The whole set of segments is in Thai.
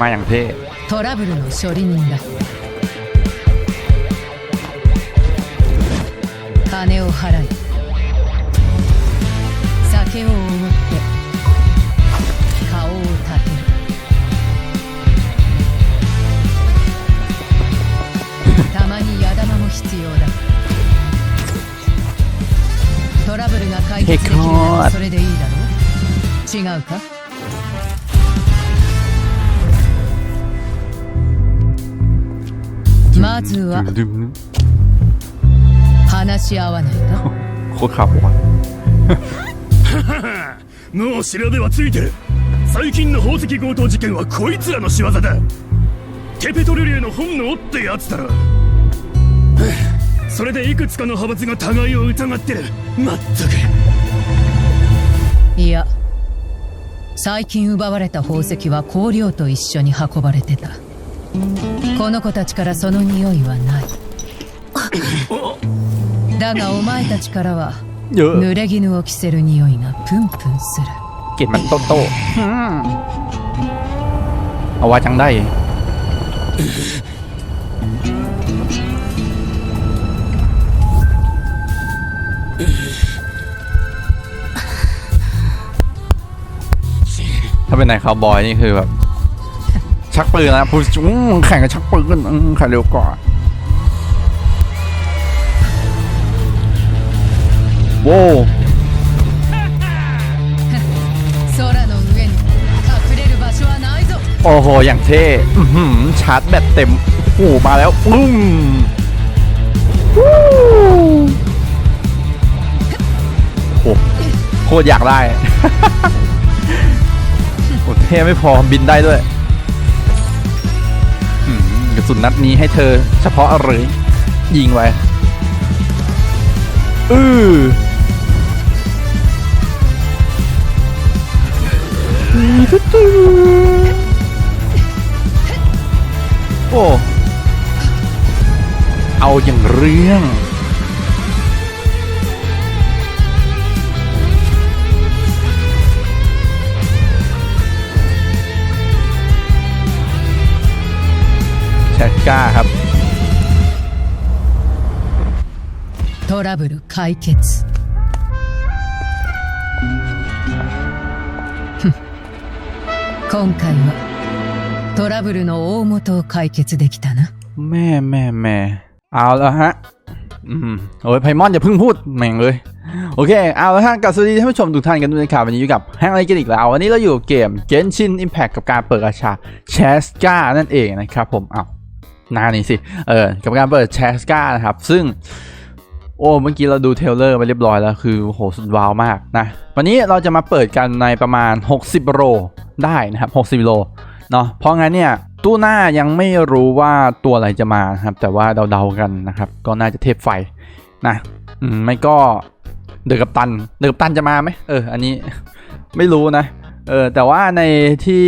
มาอย่างเท่ トラブルの処理人だ金を払い酒をおごって顔を立てるたまに矢玉も必要だトラブルが解決できるならそれでいいだろう違うか まずは。話し合わないか？も。う調べはついてる。最近の宝石強盗事件はこいつらの仕業だ。テペトル流の本能ってやつだろ。それでいくつかの派閥が互いを疑ってる。まったく。いや最近奪われた宝石は香料と一緒に運ばれてた。この子たちからその匂いはないだがお前たちからは เยอะ 濡れ衣を着せる匂いがプンプンする เกล็ดมันโตโตอืมเอาไว้จังได้ ถ้าเป็นไหนคาวบอยนี่คือแบบ ชักปืนนะพูดแข่งกับชักปืนแข่งเร็วกว่าโว้โอ้โห อย่างเท่ชาร์จแบตเต็มหูมาแล้วปุ้มโหโคตรอยากได้ โอ้เท่ไม่พอบินได้ด้วย กระสุนนัดนี้ให้เธอ เฉพาะเลยยิงไว้อือโอ้ เอาอย่างเรื่อง ก้าครับ トラブル解決ふん今回はトラブルの大元を解決できたな แม่แม่แม่เอาแล้วฮะ อืมโอ้ยไพมอนอย่าเพิ่งพูดแม่งเลย โอเค เอาแล้วฮะกับสวัสดีท่านผู้ชมทุกท่านกันด้วยนะครับวันนี้อยู่กับแฮงอะไรกันอีกแล้ว วันนี้เราอยู่กับเกม Genshin Impact กับการเปิดกาชา c h a s k a นั่นเองนะครับผมอ้าว หนานี้สิ เออ กับการเปิด c h a s k a นะครับ ซึ่ง โอ้ เมื่อกี้เราดูเทลเลอร์ไปเรียบร้อยแล้ว คือโหสุดว้าวมากนะ วันนี้เราจะมาเปิดกันในประมาณ 60 โลได้นะครับ 60 โล เนาะเพราะงั้นเนี่ย ตู้หน้ายังไม่รู้ว่าตัวอะไรจะมาครับ แต่ว่าเดาๆกันนะครับ ก็น่าจะเทพไฟนะมไม่ก็เดือกับตัน เดือกับตันจะมาไหมเออ อันนี้ไม่รู้นะ เออ แต่ว่าในที่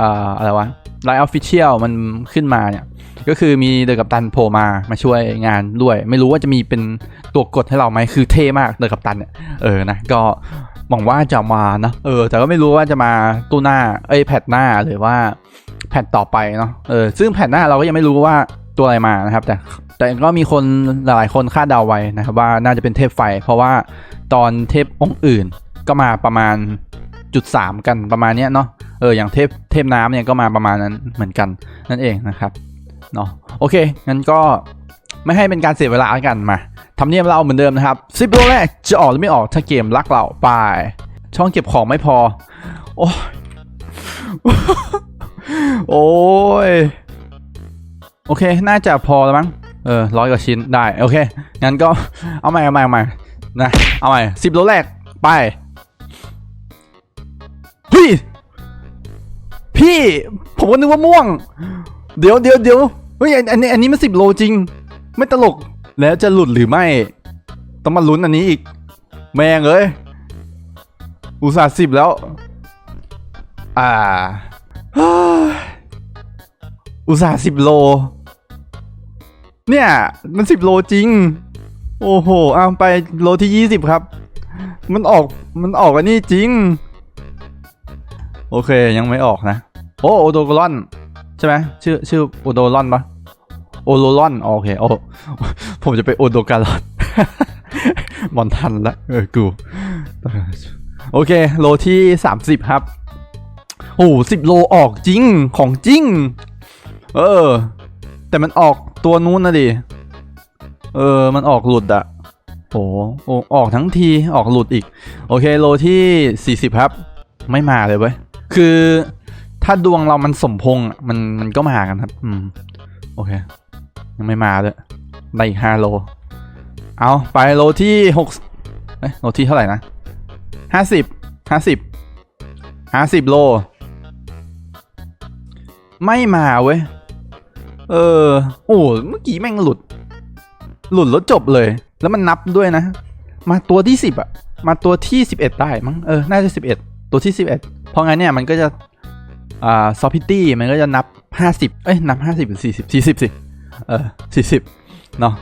อ่ออะไรวะไลน์ออฟฟิเชียลมันขึ้นมาเนี่ย ก็คือมีเดอกับตันโผล่มามาช่วยงานด้วย ไม่รู้ว่าจะมีเป็นตัวกดให้เราไหมคือเท่มากเดอกับตันเนี่ยเออนะก็หวังว่าจะมานะเออ แต่ก็ไม่รู้ว่าจะมาตู้หน้าเอ้ยแพทหน้าหรือว่าแพทต่อไปเนาะเออซึ่งแพทหน้าเราก็ยังไม่รู้ว่าตัวอะไรมานะครับ แต่แต่ก็มีคนหลายคนคาดเดาไว้นะครับว่าน่าจะเป็นเทพไฟ เพราะว่าตอนเทพองค์อื่นก็มาประมาณจุดสามกันประมาณเนี้ยเนาะเอออย่างเทพเทพน้ำเนี่ยก็มาประมาณนั้นเหมือนกันนั่นเองนะครับ เนาะโอเค งั้นก็ไม่ให้เป็นการเสียเวลาแล้วกันมาทำเนียมเราเหมือนเดิมนะครับสิบโลแรกจะออกหรือไม่ออกถ้าเกมรักเราไป ช่องเก็บของไม่พอ โอ้ยโอ้ยโอเค น่าจะพอแล้วมั้ง เออร้อยกว่าชิ้นได้ โอเค งั้นก็เอาใหม่เอาใหม่เอาใหม่นะ เอาใหม่สิบโลแรก ไปพี่ พี่ ผมก็นึกว่าม่วง เดี๋ยวเดี๋ยวเดี๋ยว ฮ้ยอันอันนี้อันนี้มันสิบโลจริง ไม่ตลกแล้วจะหลุดหรือไม่ ต้องมาลุ้นอันนี้อีก แม่งเอ้ยอุตส่าห์สิบแล้ว อ่าอุตส่าห์สิบโล เนี่ย มันสิบโลจริง โอ้โหเอาไปโลที่ยี่สิบครับ มันออกมันออกอันนี้จริง โอเคยังไม่ออกนะ โอ้โอโดกรอน ใช่ไหมชื่อชื่อโอโดรอนปะ โอโลรอนโอเคโอผมจะไปโอโดการอนบอลทันละเออกูโอเค โลที่ 30 ครับ โอ้สิบโลออกจริงของจริง เออ แต่มันออกตัวนู้นนะดิ เออ มันออกหลุดอะโอ้โอออกทั้งทีออกหลุดอีก โอเค โลที่ 40 ครับ ไม่มาเลยเว้ย คือถ้าดวงเรามันสมพงษ์อะมันมันก็มากันครับ อืม โอเค ยังไม่มาเลยได้อีกห้าโล เอาไปโลที่หกเอ้ยโลที่เท่าไหร่นะห้าสิบห้าสิบห้าสิบโล ไม่มาเว้ย เออ โอ้เมื่อกี้แม่งหลุด หลุดแล้วจบเลย แล้วมันนับด้วยนะ มาตัวที่สิบอะมาตัวที่สิบเอ็ดได้มั้ง เออ น่าจะสิบเอ็ดตัวที่สิบเอ็ดเพราะงั้นเนี่ยมันก็จะ อ่าซอฟพิตี้มันก็จะนับห้าสิบเอ้ย นับห้าสิบหรือสี่สิบสี่สิบสิ เออสี่สิบเนาะ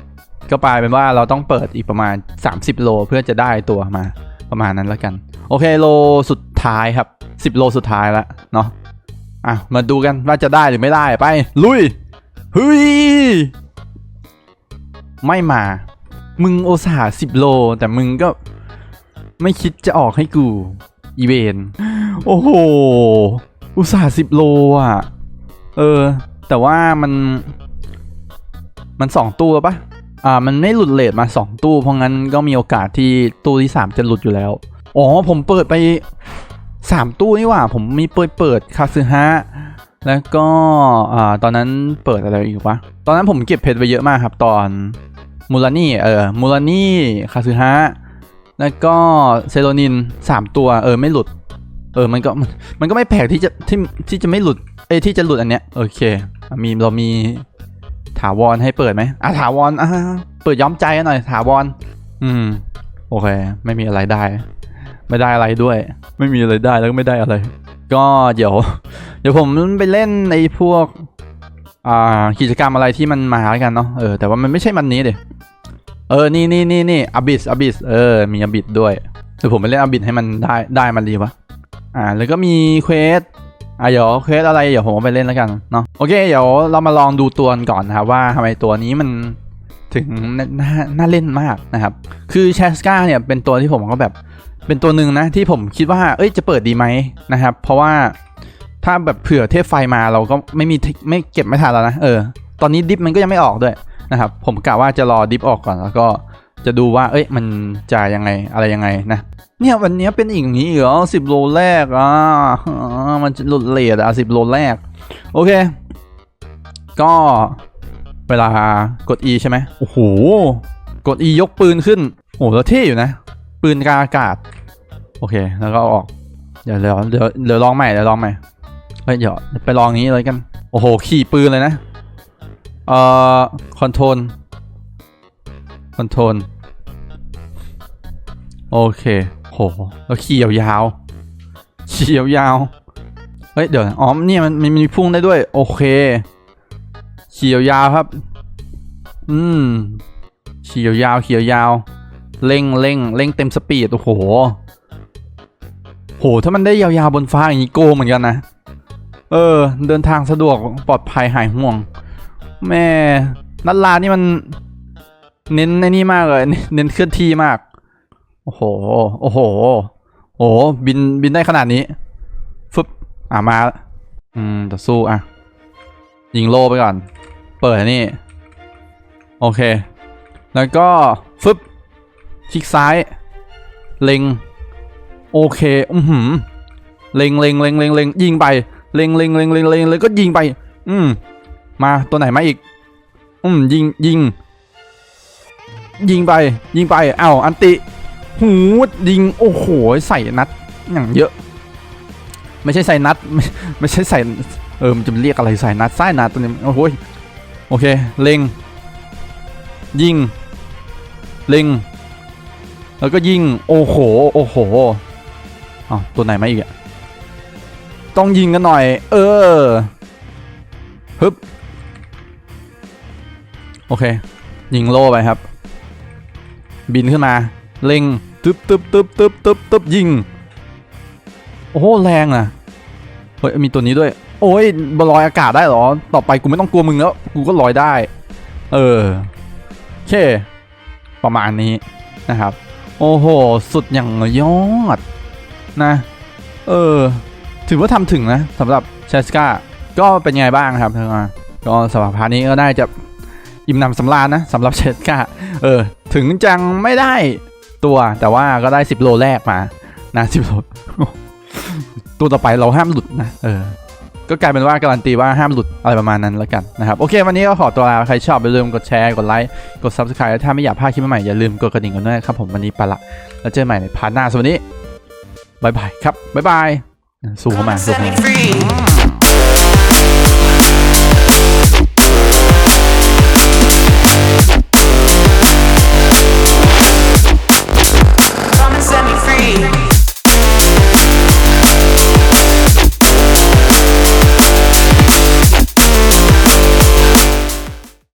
ก็กลายเป็นว่าเราต้องเปิดอีกประมาณ 30 โลเพื่อจะได้ตัวมาประมาณนั้นแล้วกัน โอเคโลสุดท้ายครับ 10 โลสุดท้ายล้วเนาะอะมาดูกันว่าจะได้หรือไม่ได้ไป ลุยเฮ้ยไม่มา มึงโอสาสิบโล แต่มึงก็ไม่คิดจะออกให้กู อีเวน โอ้โห อุตส่าห์สิบโลอะ เออ แต่ว่ามัน มันสองตู้แล้วปะอ่า มันไม่หลุดเลทมาสองตู้ เพราะงั้นก็มีโอกาสที่ตู้ที่สามจะหลุดอยู่แล้ว อ๋อ ผมเปิดไปสามตู้นี่หว่า ผมมีเปิดเปิดคาซึฮะ แล้วก็ อ่า ตอนนั้นเปิดอะไรอีกวะ ตอนนั้นผมเก็บเพชรไปเยอะมากครับ ตอนมูลานี่ เออ มูลานี่ คาซึฮะ แล้วก็เซโรนินสามตัว เออ ไม่หลุด เออ มันก็ มันก็ไม่แปลกที่จะ ที่ ที่จะไม่หลุด เอ้ที่จะหลุดอันเนี้ย โอเค มี เรามี ถาวรให้เปิดไหมอะถาวรอะเปิดย้อมใจหน่อย ถาวร อืม โอเค ไม่มีอะไรได้ ไม่ได้อะไรด้วย ไม่มีอะไรได้แล้วก็ไม่ได้อะไร ก็เดี๋ยว เดี๋ยวผมไปเล่นในพวก อ่า กิจกรรมอะไรที่มันมาแล้วกันเนาะ เออ แต่ว่ามันไม่ใช่มันนี้เดเออ นี่นี่นี่นี่อบิสอบิส เออ มีอบิสด้วย เดี๋ยวผมไปเล่นอบิสให้มันได้ ได้มันดีวะ อ่า แล้วก็มีเควส อะเดี๋ยวเควสอะไรเดี๋ยวผมไปเล่นแล้วกันเนาะโอเคเดี๋ยวเรามาลองดูตัวก่อนนะครับว่าทำไมตัวนี้มันถึงน่าน่าเล่นมากนะครับ คือแชสกาเนี่ยเป็นตัวที่ผมก็แบบเป็นตัวหนึ่งนะที่ผมคิดว่าเอ้ยจะเปิดดีไหมนะครับ เพราะว่าถ้าแบบเผื่อเทพไฟมาเราก็ไม่มีไม่เก็บไม่ทันแล้วนะเออตอนนี้ดิฟมันก็ยังไม่ออกด้วยนะครับ ผมกะว่าจะรอดิฟออกก่อนแล้วก็ จะดูว่า เอ้ย มันจะยังไง อะไรยังไงนะ เนี่ยวันนี้เป็นอย่างนี้เหรอสิบโลแรกอะมันหลุดเลทอะสิบโลแรก โอเค ก็เวลากด E ใช่ไหมโอ้โห กด E ยกปืนขึ้น โอ้โหแล้วเท่อยู่นะ ปืนกาอากาศ โอเค แล้วก็ออกเดี๋ยวเดี๋ยวเดี๋ยวเดี๋ยวลองใหม่ เดี๋ยวลองใหม่ เฮ้ย เดี๋ยวไปลองนี้เลยกัน โอ้โห ขี่ปืนเลยนะ เอ่อ คอนโทรลคอนโทรล โอเค โห แล้วขี่ยาวๆขี่ยาวๆเฮ้ย เดี๋ยวนะอ๋อเนี่ยมันมันมีพุ่งได้ด้วย โอเคขี่ยาวๆครับ อืมขี่ยาวๆขี่ยาวๆเร่งเร่งเร่งเต็มสปีด โอ้โห โห ถ้ามันได้ยาวๆบนฟ้าอย่างนี้โกเหมือนกันนะ เออ เดินทางสะดวกปลอดภัยหายห่วง แม่นัดลานี่มัน เน้นในนี่มากเลย เน้นเคลื่อนที่มาก โอ้โห โอ้โห โอ้โห บิน บินได้ขนาดนี้ ฟึบ อะมา อืมต่อสู้อะ ยิงโลไปก่อน เปิดนี่ โอเค แล้วก็ ฟึบ คลิกซ้าย เล็ง โอเค อือหือ เล็งเล็งเล็งเล็งเล็งยิงไป เล็งเล็งเล็งเล็งเล็งเลยก็ยิงไป อืม มาตัวไหนมาอีก อืม ยิงยิง ยิงไป ยิงไป เอ้า อันติ หูยิงโอ้โหใส่นัดอย่างเยอะ ไม่ใช่ใส่นัดไม่ไม่ใช่ใส่เออมันจะเรียกอะไรใส่นัดใส่นัดตัวนี้โอ้โหโอเคเล็ง ยิง เล็ง แล้วก็ยิงโอ้โหโอ้โหอ้าวตัวไหนมาอีกอะต้องยิงกันหน่อย เออฮึบโอเค ยิงโล่ไปครับ บินขึ้นมา เล็ง ตึ๊บตึ๊บตึ๊บตึ๊บตึ๊บตึ๊บยิง โอ้โหแรงอะเฮ้ยมีตัวนี้ด้วย โอ้ยบลอยอากาศได้เหรอ ต่อไปกูไม่ต้องกลัวมึงแล้ว กูก็ลอยได้ เออโอเค ประมาณนี้นะครับ โอ้โห สุดอย่างยอดนะ เออ ถือว่าทำถึงนะสำหรับเชสกาก็เป็นไงบ้างครับเธอมาก็สำหรับพาร์ทนี้ก็ได้จะอิ่มหนำสำราญนะสำหรับเชสกาเออ ถึงจังไม่ได้ ตัว แต่ว่าก็ได้ 10 โลแรกมานะ10 โล ตัวต่อไปเราห้ามหลุดนะ เออ ก็กลายเป็นว่าการันตีว่าห้ามหลุดอะไรประมาณนั้นแล้วกันนะครับ โอเค วันนี้ก็ขอตัวลา ใครชอบอย่าลืมกดแชร์ กดไลค์ กด subscribe ถ้าไม่อยากพลาดคลิปใหม่ๆอย่าลืมกดกระดิ่งกันด้วยครับผมวันนี้ไปละ แล้วเจอกันใหม่ในพาร์ทหน้าสวัสดีบายบายครับบายบายสู้เข้ามาสู้เข้ามา